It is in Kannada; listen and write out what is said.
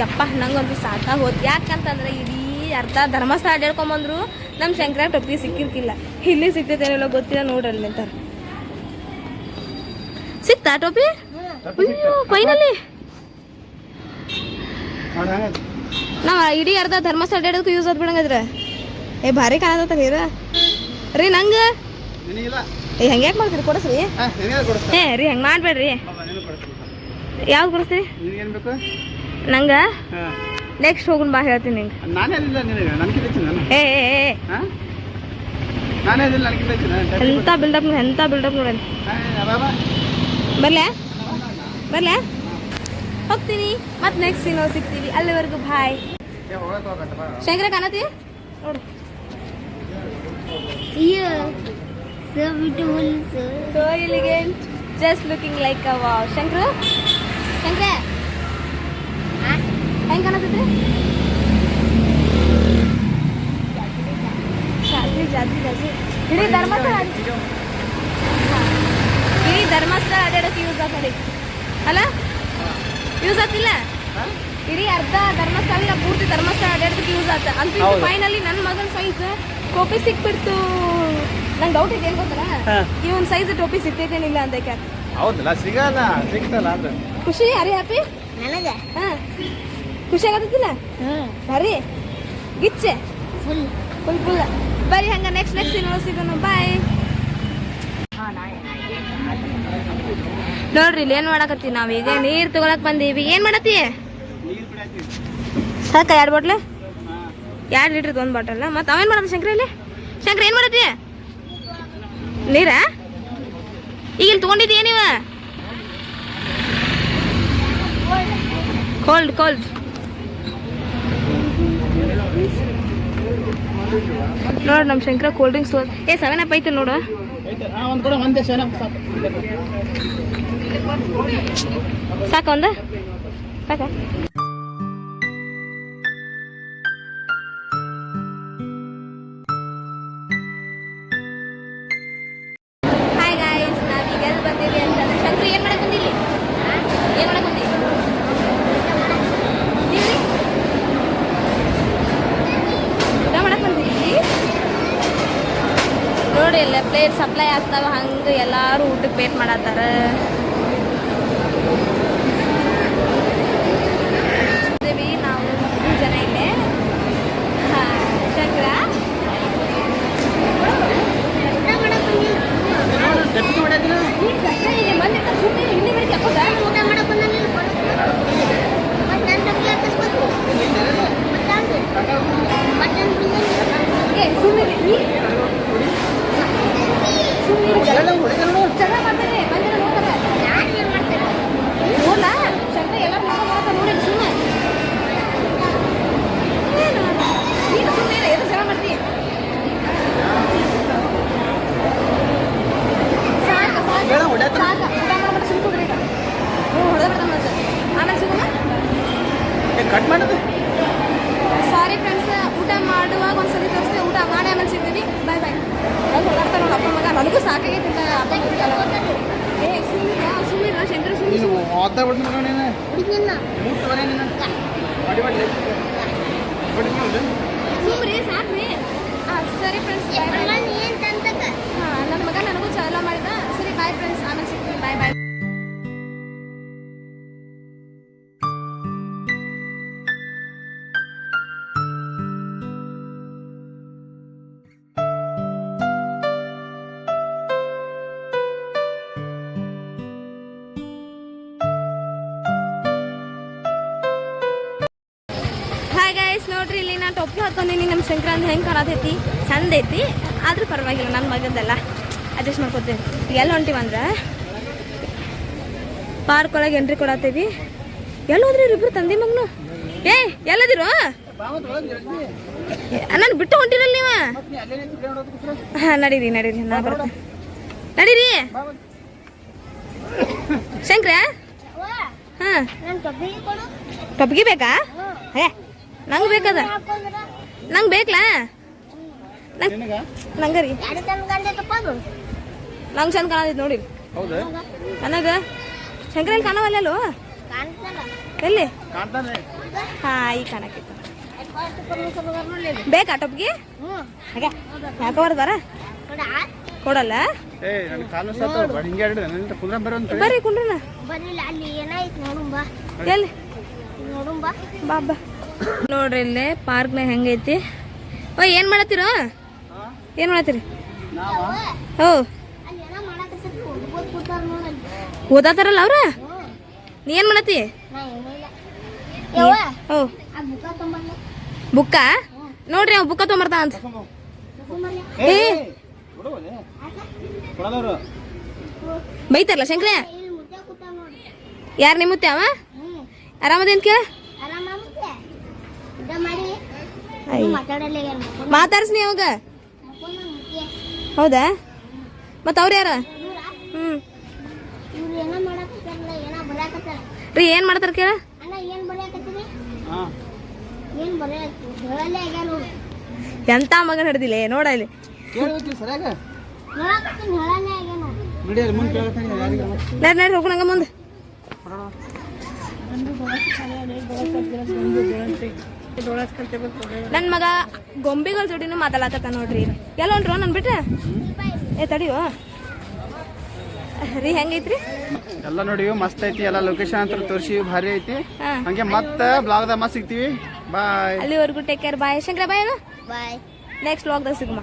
ಯಪ್ಪ ನಂಗಂತೂ ಸಾಕಾಗಿ ಹೋದ್ ಯಾಕಂತಂದ್ರೆ ಇಡೀ ಅರ್ಧ ಧರ್ಮಸ್ಥಳ ಬಂದ್ರು ನಮ್ಮ ಶಂಕರ ಟೊಪ್ಪಿ ಸಿಕ್ಕಿರ್ಕಿಲ್ಲ. ಇಲ್ಲಿ ಸಿಗ್ತೈತೇನೋ ಗೊತ್ತಿಲ್ಲ ನೋಡ್ರಲ್ಲಿ ನಿಂತಾರ ಸಿಕ್ತಾ ಟೋಪಿ ಫೈನಲಿ ನಾವ್ ಇಡೀ ಅರ್ಧ ಧರ್ಮಸ್ಥಳ ಅಡ್ಯಾಡೋದಕ್ಕೂ ಯೂಸ್ ಆದ್ ಬಿಡಂಗದ್ರ ಏ ಭಾರಿ ಕಾಣತ್ತ ನೀರ ರೀ ನಂಗ? ಏ ಹೆಂಗ್ ಯಾಕೆ ಮಾಡ್ತೀರಿ? ಕೊಡಸ್ರಿ. ಏ ರೀ ಹೆಂಗ್ ಮಾಡ್ಬೇಡ್ರಿ? ಯಾವ್ದು ಕೊಡಿಸ್ತೀರಿ? ನಂಗ? ನೆಕ್ಸ್ಟ್ ಹೋಗುನ್ ಬಾ ಹೇಳ್ತೀನಿ ನಿಂಗೆ. ಏ ಎಂತ ಬಿಲ್ಡಪ್ ಎಂತ ಬಿಲ್ಡಪ್ ನೋಡಿ ಬರ್ಲೆ? ಬರ್ಲೆ? ಹೋಗ್ತೀನಿ. ಮತ್ತೆ ನೆಕ್ಸ್ಟ್ ಸೀನೋ ಸಿಗ್ತೀವಿ. ಅಲ್ಲಿವರೆಗೂ ಬಾಯ್ ಶಂಕರ ಕಾಣತಿ? ನೋಡು. So elegant just looking like a wow Shankara? Shankara? ಹೆಂಗ್ ಕಾಣತೈತಿ? ಜಾತ್ರೆ ಜಾತ್ರೆ ಜಾತ್ರೆ ಇಡೀ ಧರ್ಮಸ್ಥಳ ಇಡೀ ಧರ್ಮಸ್ಥಳ ಅಡ್ಯಾಡಕ್ಕೆ ಯೂಸ್ ಆಗ್ತದೆ ಅಲ್ಲ? ಯೂಸ್ ಆಗ್ತಿಲ್ಲ? ಇಡೀ ಅರ್ಧ ಧರ್ಮಸ್ಥಳ ಇಲ್ಲ ಪೂರ್ತಿ ಧರ್ಮಸ್ಥಳ ಅಡ್ಯಾಡಕ್ಕೆ ಯೂಸ್ ಆತ ಅಂತ ಫೈನಲಿ ನನ್ನ ಮಗನ ಸೈಜ್ ಟೋಪಿ ಸಿಕ್ಬಿಡ್ತು. ನಂಗೆ ಡೌಟ್ ಇದೆ ಏನ್ ಗೊತ್ತಲ್ಲ? ಹಾ. ಇವನ್ ಸೈಜ್ ಟೋಪಿ ಸಿಗ್ತೈತೇನಿಲ್ಲ ಅಂತ ಹೌದಲ್ಲ ಸಿಗಲ್ಲ ಸಿಗ್ತಲ್ಲ ಖುಷಿ ಅರಿ ಹ್ಯಾಪಿ ನನಗೆ? ಹಾ. ಖುಷಿ ಆಗತ್ತಿಲ್ಲ ಬರ್ರಿ ಗಿಚ್ಚೆ. ಫುಲ್. Full full. ಬರ್ರಿ ಹಂಗ ನೆಕ್ಸ್ಟ್ ನೆಕ್ಸ್ಟ್ ಇನ್ನೊಂದು ಸಿಗೋಣ ಬಾಯ್ ನೋಡ್ರಿ ಇಲ್ಲಿ ಏನ್ ಮಾಡಕತ್ತಿ ಈಗ ನೀರ್ ತಗೊಳಕ್ ಬಂದೀವಿ. ಏನ್ ಮಾಡತ್ತಿ? ಸಾಕ ಎರಡು ಬಾಟ್ಲ ಎರಡು ಲೀಟ್ರ್ ಒಂದು ಬಾಟಲ್ ಮತ್ತೆ ಅವೇನ್ ಮಾಡತ್ತ ಶಂಕರ ಇಲ್ಲಿ? ಶಂಕರ ಏನ್ ಮಾಡತ್ತಿ? ನೀರ? ಈಗ ಇಲ್ಲಿ ತಗೊಂಡಿದ್ದೀಯ ನೀವ? ಕೋಲ್ಡ್ ಕೋಲ್ಡ್ ನೋಡು ನಮ್ಮ ಶಂಕರ ಕೋಲ್ಡ್ ಡ್ರಿಂಕ್ಸ್ ಏ ಸೆವೆನ್ ಅಪ್ ಐತೆ ನೋಡು. ಸಾಕು ಒಂದ. ಸಾಕ. ಹಾಯ್ ಗಾಯ್ಸ್ ನಾವೀಗ ಎಲ್ಲಿ ಅಂತ ಶಂಕರ್ ಏನು ಮಾಡಕ್ ಬಂದಿಲ್ಲ? ಏನು ಮಾಡಕ್ ಪ್ಲೇಟ್ ಸಪ್ಲೈ ಆಗ್ತಾವ ಹಂಗೆ ಎಲ್ಲಾರು ಊಟಕ್ಕೆ ವೇಟ್ ಮಾಡತ್ತಾರ ಇದ್ದೀವಿ ನಾವು ಮೂರು ಜನ ಇಲ್ಲೇ ಹಾ, ಶಂಕರ ಗಟ್ಟಿ ಹೊಡ್ಯಾತಿಲ್ಲ ಈ ಶಂಕರ ಇಲ್ಲಿ ಬಂದಿರ್ತ ಸುಮ್ಮನೆ ಇಲ್ಲಿ ಬಿಡಿ ಯಾಕೋದ ಊಟ ಮಾಡಕ್ ಬಂದ ನೀನು ಮತ್ತೆ ನನ್ನ ಬಗ್ಗೆ ಹಾಕಿಸ್ಬೇಕು ಮಟನ್ ಬಿರಿಯಾನಿ ಏ ಸುಮ್ಮನೆ ಈ ಸುಮ್ಮನೆ ಎಲ್ಲ ಹೊಡಿತಾರ ನೋಡು ನನಗೂ ಸಾಕಾಗೈತಿ ಅಂತ ಅಪ್ಪ ಮಗ ಏ ಸುಮ್ಮನೆ ಸುಮ್ಮನೆ ಶಂಕರ ಸುಮ್ಮನೆ ನೀನು ಓದ್ತಾ ಬಿಡ್ತೀನಿ ಮಗ ನೀನು ಹುಡುಗಿನ ಮೂರು ತಗೋನೆ ನೀನು ಹೊಡಿ ಹೊಡಿ ಹೊಡಿ ನೋಡು ಸುಮ್ರಿ ಸಾಕ್ರಿ ಹಾಂ ಸರಿ ಫ್ರೆಂಡ್ಸ್ ನೋಡ್ರಿ ಇಲ್ಲಿ ನಾನು ಟೊಪ್ಪಿ ಹಾಕೊಂಡಿನಿ ನಮ್ಮ ಸಂಕ್ರಾಂತಿ ಹೆಂಗೆ ಕಾಣತೈತಿ? ಚಂದ ಐತಿ. ಆದ್ರೂ ಪರವಾಗಿಲ್ಲ ನನ್ನ ಮಗದ್ದೆಲ್ಲ ಅಡ್ಜಸ್ಟ್ ಮಾಡ್ಕೊತೀವಿ ಎಲ್ಲಿ ಹೊಂಟಿವಂದ್ರೆ ಪಾರ್ಕ್ ಒಳಗೆ ಎಂಟ್ರಿ ಕೊಡತ್ತೀವಿ ಎಲ್ಲಿ ಹೋದ್ರಿ ಇಬ್ರು ತಂದೆ ಮಗನು? ಏ ಎಲ್ಲದಿರು ನಾನು ಬಿಟ್ಟು ಹೊಂಟಿರಲ್ಲ ನೀವ? ಹಾಂ ನಡೀರಿ ನಡೀರಿ ನಾ ಬರ್ತೀನಿ. ನಡೀರಿ. ಶಂಕ್ರ? ಹಾಂ. ಟಬ್ಬಿಗೆ ಬೇಕಾ? ಹೇ ನಂಗೆ ಬೇಕದ? ನಂಗೆ ಬೇಕಲ್ಲ ನಂಗರಿ ನಂಗೆ ರೀ. ನಂಗೆ ಚಂದ ಕಾಣತೈತಿ ನೋಡಿ ನನಗ? ಶಂಕರಲ್ಲಿ ಕಾಣವಲ್ಲ ಎಲ್ಲಿ? ಹಾ ಈ ಕಾಣಕ್ಕಿತ್ತು. ಬೇಕಾ ಟೊಪ್ಗೆ? ಹಾಗೆ. ಯಾಕೆ ಕೊಡಲ್ಲ? ಕುಂದ್ರ ಬರೋ ಅಂತ ಬರ್ರಿ ಕುಂಡ್ರನ ಅಲ್ಲಿ ಏನಾಯ್ತು ನೋಡುಂ ಬಾ ಎಲ್ಲಿ? ನೋಡುಂ ಬಾ ಬಾ ಬಾ. ನೋಡ್ರಿ ಇಲ್ಲಿ ಪಾರ್ಕ್ನಾಗ ಹೆಂಗೈತಿ? ಓ ಏನು ಮಾಡತ್ತೀರೋ? ಏನು ಮಾಡತ್ತೀರಿ? ಓ. ಓದಾತಾರಲ್ಲ ಅವ್ರ? ನೀ ಏನು ಮಾಡತ್ತಿ? ನಾ ಓ. ಬುಕ್ಕ ನೋಡ್ರಿ ಅವ್ ಬುಕ್ಕ ತೊಂಬರ್ತ ಅಂತ. ಬೈತಾರಲ್ಲ ಶಂಕ್ರೆ ಯಾರ ನಿಮ್ಮತ್ತೆ ಅವ ಆರಾಮದೇನ್ ಕೇಳ? ಮಾತಾಡ್ಸ್ನಿ ಅವಾಗ. ಹೌದಾ? ಮತ್ತು ಅವ್ರು ಯಾರ? ಹ್ಮ್. ಹ್ಞೂ ಇವ್ರು ಏನೋ ಮಾಡಕತ್ತಾರಲ್ಲ ಏನೋ ಬರಾಕತ್ತಾರ ರೀ ಏನು ಮಾಡ್ತಾರ ಕೇಳ ಅಣ್ಣ ಏನ್ ಬರೆಯಕತ್ತೀರಿ ಹಾ ಏನ್ ಬರೆಯತ್ತಿ ಹೇಳಲ್ಲೇ ಆಗ್ಯಾರ ಎಂತ ಮಗನ ಹಿಡ್ದಿಲ್ಲ ನೋಡ ಇಲ್ಲಿ. ನೋಡು ನಡಿ ಹೋಗೋಣಂಗ ಮುಂದೆ. ನನ್ನ ಮಗ ಗೊಂಬೆಗಳ ಜೋಡಿನೂ ಮಾತಾಡಕತ್ತ ನೋಡ್ರಿ. ಎಲ್ಲ ಹೊಂಟ್ರು ನನ್ ಬಿಟ್ರೆ? ಏ ತಡಿಯೋ. ರೀ ಹೆಂಗೈತ್ರಿ? ಎಲ್ಲ ನೋಡಿ ಮಸ್ತ್ ಐತಿ. ಎಲ್ಲ ಲೊಕೇಶನ್ ಅಂತ ತೋರಿಸಿ ಭಾರಿ ಐತಿ. ಹಂಗೆ ಮತ್ತೆ ಬ್ಲಾಗ್ದಾಗ ಮಸ್ತ್ ಸಿಗ್ತೀವಿ. ಬಾಯ್ ಅಲ್ಲಿವರೆಗೂ take care bye Shankara bye bye next ಬ್ಲಾಗ್ದಾಗ sigma.